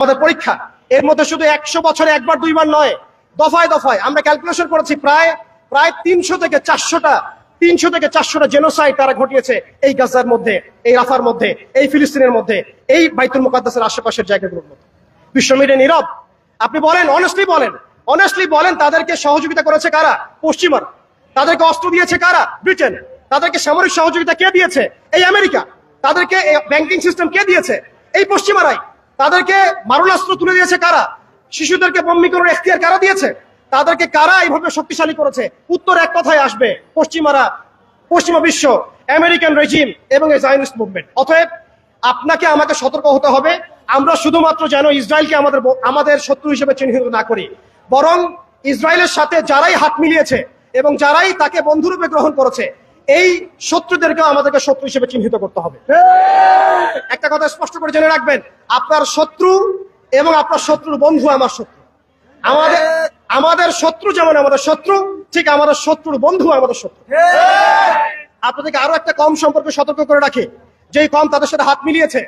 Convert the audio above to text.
আমাদের পরীক্ষা। এর মধ্যে শুধু একশো বছরে একবার, দুইবার নয়, দফায় দফায়। আমরা ক্যালকুলেশন করেছি প্রায় প্রায় তিনশো থেকে চারশোটা, তিনশো থেকে চারশোটা জেনোসাইড তারা ঘটিয়েছে এই গাজার মধ্যে, এই রাফার মধ্যে, এই ফিলিস্তিনের মধ্যে, এই বাইতুল মুকাদ্দাসের আশেপাশের জায়গাগুলোর মধ্যে। বিশ্ব মিডিয়া নীরব। আপনি বলেন অনেস্টলি বলেন। অনেস্টলি বলেন, তাদেরকে সহযোগিতা করেছে কারা? পশ্চিমার। তাদেরকে অস্ত্র দিয়েছে কারা? ব্রিটেন। তাদেরকে সামরিক সহযোগিতা কে দিয়েছে? এই আমেরিকা। তাদেরকে ব্যাংকিং সিস্টেম কে দিয়েছে? এই পশ্চিমারাই। তাদেরকে মারণাস্ত্র তুলে দিয়েছে কারা? শিশুদেরকে বম্বিকরণের এখতিয়ার কারা দিয়েছে? তাদেরকে কারা এইভাবে শক্তিশালী করেছে? উত্তর এক কথায় আসবে পশ্চিমারা পশ্চিমা বিশ্ব আমেরিকান রেজিম এবং এই জায়নিস্ট মুভমেন্ট। অতএব আপনাকে আমাকে সতর্ক হতে হবে আমরা শুধুমাত্র যেন ইসরায়েলকে আমাদের আমাদের শত্রু হিসেবে চিহ্নিত না করি। বরং ইসরায়েলের সাথে যারাই হাত মিলিয়েছে এবং যারাই তাকে বন্ধুরূপে গ্রহণ করেছে এই শত্রুদেরকেও আমাদেরকে শত্রু হিসেবে চিহ্নিত করতে হবে। একটা কথা স্পষ্ট করে জেনে রাখবেন আপনার শত্রু এবং আপনার শত্রুর বন্ধু আমার শত্রু। আমাদের আমাদের শত্রু যেমন আমাদের শত্রু ঠিক আমাদের শত্রুর বন্ধু আমাদের শত্রু। আপনাদেরকে আরও একটা কম সম্পর্কে সতর্ক করে রাখে। যেই কম তাদের সাথে হাত মিলিয়েছে।